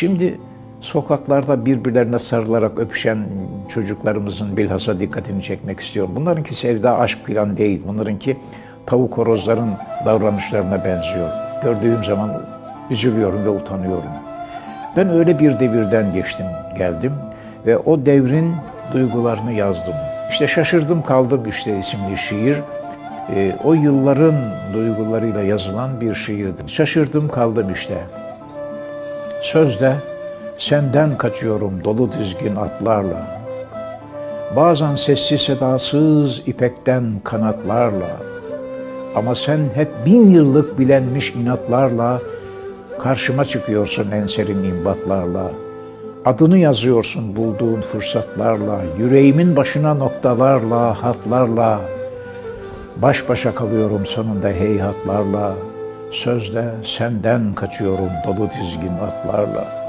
Şimdi sokaklarda birbirlerine sarılarak öpüşen çocuklarımızın bilhassa dikkatini çekmek istiyorum. Bunlarınki sevda aşk falan değil. Bunlarınki tavuk horozların davranışlarına benziyor. Gördüğüm zaman üzülüyorum ve utanıyorum. Ben öyle bir devirden geçtim, geldim ve o devrin duygularını yazdım. İşte şaşırdım kaldım işte isimli şiir. Ee, o yılların duygularıyla yazılan bir şiirdi. Şaşırdım kaldım işte. Sözde senden kaçıyorum dolu dizgin atlarla. Bazen sessiz sedasız ipekten kanatlarla. Ama sen hep bin yıllık bilenmiş inatlarla karşıma çıkıyorsun en serin imbatlarla. Adını yazıyorsun bulduğun fırsatlarla, yüreğimin başına noktalarla, hatlarla. Baş başa kalıyorum sonunda heyhatlarla. Sözde senden kaçıyorum dolu dizgin atlarla.